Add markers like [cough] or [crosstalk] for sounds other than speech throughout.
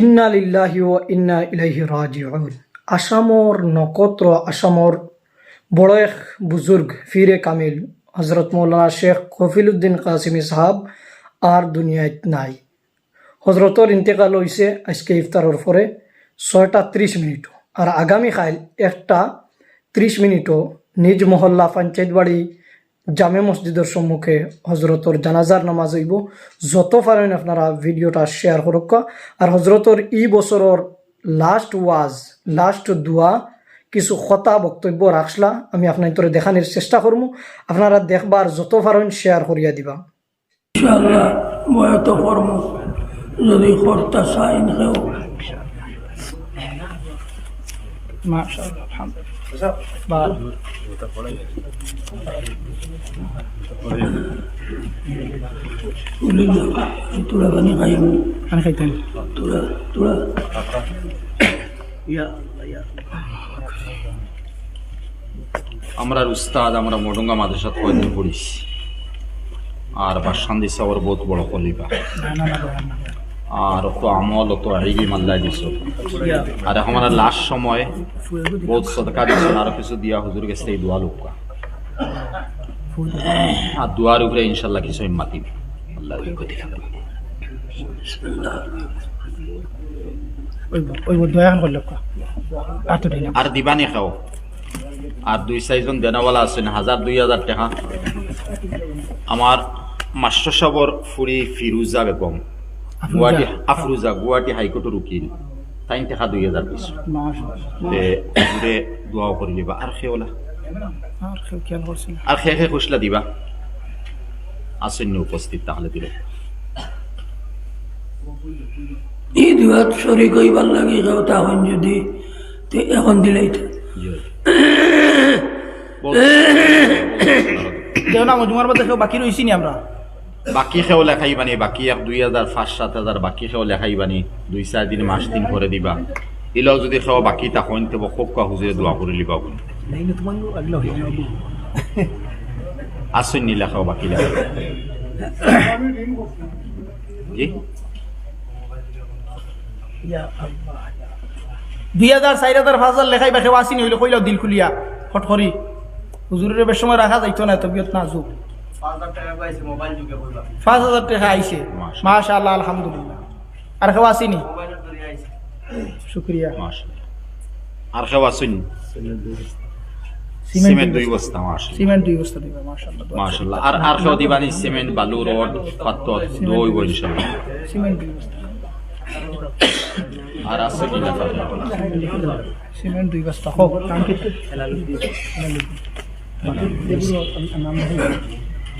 ইন্না লিল্লাহি ও ইন্না ইলাইহি রাজিউন। আসামর নক্ষত্র, আসামর বড় এক বুজুর্গ ফিরে কামিল। হজরত মৌলানা শেখ কফিলউদ্দিন কাসিমি সাহাব আর দুনিয়াত নাই। হজরতর ইন্তেকাল হয়েছে আজকে ইফতারের পরে ছয়টা ত্রিশ মিনিট আর আগামীকাল একটা ত্রিশ মিনিটও নিজ মহল্লা পঞ্চায়েত বাড়ি জামে মসজিদের সম্মুখে হজরতর জানাজার নামাজ হইব। যত পারেন আপনারা ভিডিওটা শেয়ার করুক। আর হজরতর ই বছরের লাস্ট ওয়াজ লাস্ট দোয়া কিছু কথা বক্তব্য রাখলা আমি আপনার তোরে দেখানোর চেষ্টা করব। আপনারা দেখবার যত পারেন শেয়ার করিয়া দিবা। ইনশাআল্লাহ বয়ত কর্ম যদি কর্তা সাইন হেও। তুলি আমরা উস্তাদ আমরা মডঙ্গা মাদ্রাসাত কয়দিন পড়িছি। আর বাসান দিছে ওর বহুত বড় কলিবা। আর অত আমল অত আইগি মাল্লাই দিছ। আর এখন আমরা লাস্ট সময় বহুত সদকা দিছ আর কিছু দিয়া হুজুর গেছে এই দোয়া লোকা আর দোয়ার উপরে ইনশাল্লাহ কিছু মাতিব আল্লাহ দিন আর দিবানি খাও। আর দুই চারিজন দেনাওয়ালা আছেন হাজার দুই হাজার টাকা। আমার মাস্টার সাবর ফুরি ফিরুজা বেগম। গুয়াহাটি আফরুজা গুয়াহাটি হাইকোর্টের উকিল তাই টাকা দুই হাজার ঘুরে দোয়াও করে দিবা আর খেওলা আর খেয়ে খেয়ে খুশলা দিবা আসেন নি উপস্থিত তাহলে দিল ই দুয়াত শরীক হইবার লাগে কেউ তখন যদি তে এখন দিলেই তো কেউ না মজুমার মধ্যে বাকি রয়েছি নি আমরা বাকি খেও লেখাইবানি, বাকি এক দুই হাজার, পাঁচ সাত হাজার, বাকি খেও লেখাইবানি, দুই চার দিন মাস দিন করে দিবা। ইলাও যদি খেও বাকি তখন তো খুব কা হুজুরে দোয়া করে লিবা বলে আসেন নি লেখাও বাকি লেখা জি দুই হাজার, চার হাজার, পাঁচ হাজার লেখাই বা কেউ আসিনি হইলে কইলাও দিল খুলিয়া ফট করি হুজুরের বেশ সময় রাখা যাইতো না, তবিয়ত না পাঁচ হাজার টাকা আইছে। মাশাআল্লাহ। মাশা আল্লাহ আলহামদুলিল্লাহ। আর কেউ আসিনি? শুক্রিয়া। আর খেও আসেন? সিমেন্ট দুই বস্তা মাশাআল্লাহ। সিমেন্ট দুই বস্তা দিবা মাশা মাশাআল্লাহ। আর আর খেও দিবানি সিমেন্ট বালু রড পাত্তর দই বই সিমেন্ট দুই বস্তা। আর আছে কি লেখা সিমেন্ট দুই বস্তা। হোক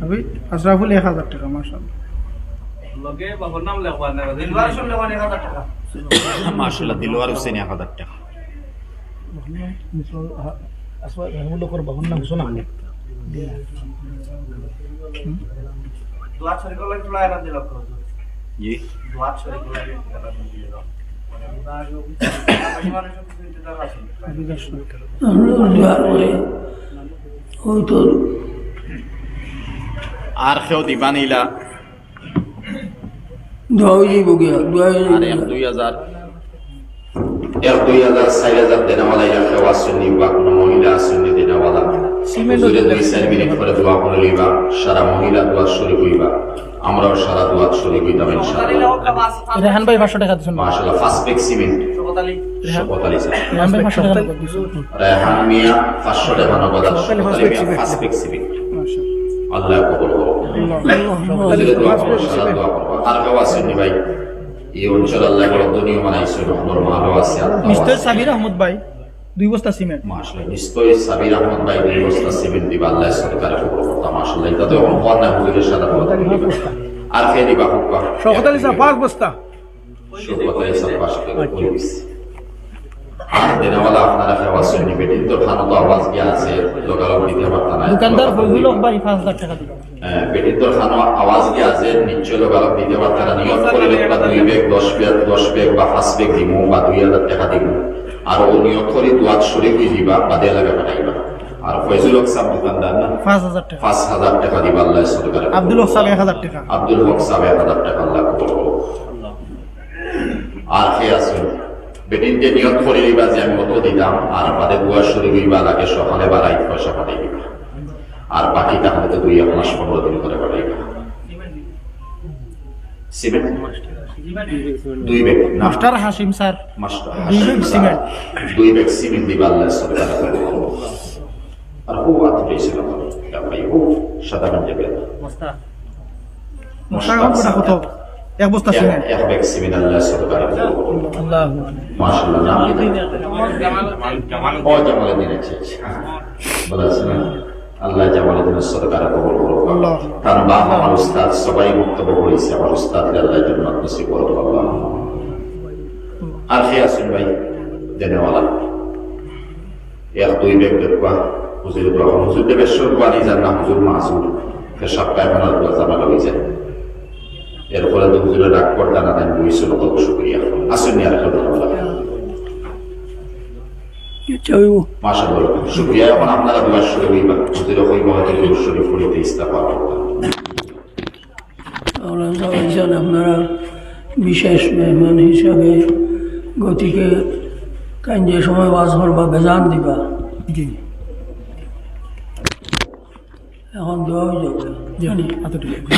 হাফিজ আশরাফুল এক হাজার টাকা মাশাআল্লাহ। [laughs] মাশাআল্লাহ দিলওয়ার হোসেন এক হাজার টাকা। ওই তোর আর কেউ দিবা নিলা। দুই হাজার। এক দুই হাজার চার হাজার দেনাওয়ালা ইয়া কেউ আসেননি বা কোনো মহিলা আসেননি দেনাওয়ালা দুই চার মিনিট করে দোয়া করে লইবা সারা মহিলা দোয়া শরীর হইবা আমরাও সারা দোয়া শরীর হইতাম ইনশাআল্লাহ। রেহান ভাই পাঁচশো টাকা দিচ্ছেন মাশাআল্লাহ ফার্স্ট পেক সিমেন্ট। শপথ আলী। স্যার। রেহান ভাই পাঁচশো টাকা রেহান মিয়া পাঁচশো টাকা নগদ আর শপথ ফার্স্ট পেক সিমেন্ট। আল্লাহ কবুল করো করো সারা করো আর কেউ ভাই এই অঞ্চল আল্লাহ বড় দুনিয়া বানাইছে রহমর ভালো আছে নিশ্চয় সাবির আহমদ ভাই দুই বস্তা সিমেন্ট। মাশাআল্লাহ নিশ্চয়ই সাবির আহমদ ভাই দুই বস্তা সিমেন্ট দিবা আল্লাহ সরকার কবুল করতা মাশাআল্লাহ এটা তো অন্য হুজুরের সাথে কথা আর দিবা হুক্কা শওকত আলী সাহেব পাঁচ বস্তা। সুরপতায় সাতপাশ করে পড়িস আর দিনওয়ালা আপনারা খাওয়া শুনি বেটির তো খানো তো আওয়াজ গিয়া আছে? লোকালক দিতে পারতাম না দোকানদার ফজল ভাই পাঁচ হাজার টাকা দিল। হ্যাঁ, বেটির তো খানো আওয়াজ গিয়া আছে? নিশ্চয় লোকালক দিতে পারতাম না নিয়ত দুই বেগ দশ বেগ দশ বেগ বা পাঁচ বেগ দিব বা দুই হাজার টাকা দিব আর ও নিয়ত করে দুয়াত শরীর হয়ে দিবা বা পাঠাইবা। আর ফয়জুল হক সাহেব দোকানদার না? টাকা। পাঁচ হাজার টাকা দিবা আল্লাহ সরকার আব্দুল হসাব এক হাজার টাকা। আব্দুল হক সাহেব এক হাজার টাকা আল্লাহ কবুল করো। আর কে আসুন বেটিন যে নিয়ত করে দিবা যে আমি কত দিতাম আর বাদে বুয়া শুরু হইবা লাগে সকালে বা রাইত পয়সা পাঠাই দিবা আর বাকি তাহলে তো দুই এক মাস পনেরো দিন করে পাঠাইবা। দুই bag master Hashim sir. Master cement. দুই সিমেন্ট দিবা আল্লাহ সরকার আর ও আতে পেয়েছিল ভাই ও সাদা পাঞ্জাবি কত? এক বস্তা সিমেন্ট। এক বেগ সিমেন্ট আল্লাহ সরকার আল্লাহ মাশাআল্লাহ। নাম ও জামালউদ্দিন ভালো আছেন আল্লাহ জামালউদ্দিনের সরকার কবুল করুক। আল্লাহ। তার বাপ আমার উস্তাদ সবাই বক্তব্য করেছে আমার উস্তাদকে আল্লাহ জান্নাত নসিব করুক আল্লাহ। আর কে আছেন ভাই? জেনেওয়ালা। এক দুই বেগ দেখবা। হুজুর দোয়া হুজুর দেবের সরকার যান না হুজুর মাসুর পেশাব পায়খানার দোয়া হয়ে যায়। এরপরে তো হুজুরে রাগ না দেন বইছিল কত শুক্রিয়া আসেন নি মাশাআল্লাহ শুকরিয়া এখন আপনারা দোয়া শুরু হইবা হুজুরে কইব হয়তো দোয়া শুরু করিতে ইস্তাফা আমরা আপনারা বিশেষ মেহমান হিসাবে গতিকে কাইন যে সময় বাস করবা বেজান দিবা। জি। এখন দোয়া হয়ে যাবে জানি। এতটুকু।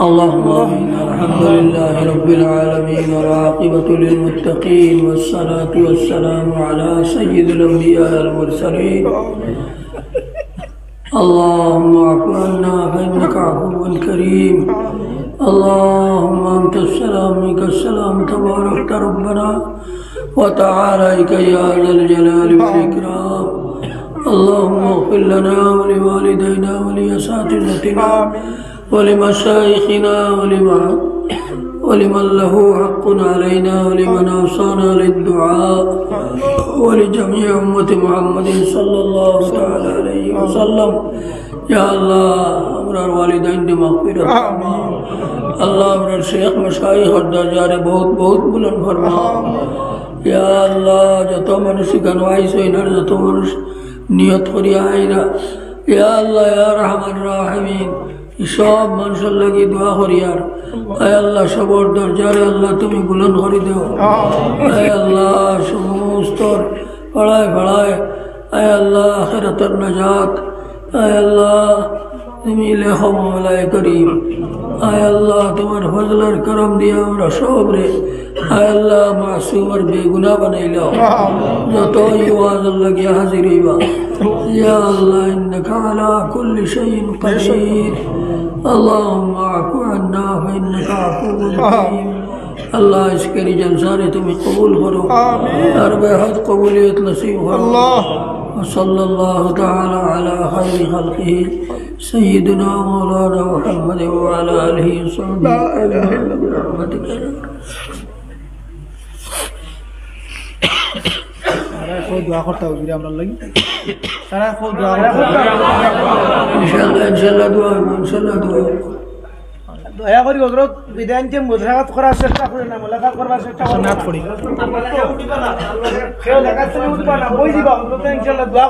اللهم الحمد لله رب العالمين والعاقبة للمتقين والصلاة والسلام على سيد الأنبياء المرسلين اللهم اعف عنا فإنك عفو كريم. اللهم أنت السلام منك السلام تباركت ربنا. وتعاليك يا ذا الجلال والإكرام. اللهم اغفر لنا ولوالدينا ولأساتذتنا ولمشايخنا ولمن ولمن له حق علينا ولمن أوصانا للدعاء ولجميع أمة محمد صلى الله تعالى عليه وسلم يا الله أمرار والدين مغفرة اللہ امرار شیخ مشایخ اور درجار بہت بہت بلند فرما یا اللہ جتو منشی کنوائی سوئنر جتو منشی নিয়ত করিয়া আইরা ইয়া আল্লাহ রহমান রাহিমিন, সব মানুষের লাগি দোয়া করিয়ার আয় আল্লাহ, সবর দরজারে আল্লাহ, তুমি বুলন করি দেও। আয় আল্লাহ, সমস্ত পাড়ায় পাড়ায়, আয় আল্লাহ, আখেরাতের নাজাত। আয় আল্লাহ, তুমি লেখো মামলায় করিম। আয় আল্লাহ তোমার ফজলার করম দিয়ে আমরা সব রে আয় আল্লাহ মাসুম আর বেগুনা বানাইলাও যত ইওয়াজ লাগিয়া হাজির হইবা ইয়া আল্লাহ ইন্নাকা আলা কুল্লি শাইইন কাদির اللهم اعف عنا فإنك عفو كريم আল্লাহ আজকের এই জলসারে তুমি কবুল করো আর বেহাদ কবুলিয়ত নসিব করো আল্লাহ وصلى الله تعالى على خير خلقه سيدنا مولانا محمد وعلى اله وصحبه اجمعين برحمتك يا أرحم তারা খুব দোয়া করতে হবে আমরা লাগি তারা খুব দোয়া করতে ان شاء الله ان شاء দয়া করি হজরত বিধান যে মুদ্রাঘাত করার চেষ্টা করে না মোলাকাত করবার চেষ্টা করে না। করি কেউ লেখার উঠবা না বই দিবা ইনশাল্লাহ দোয়া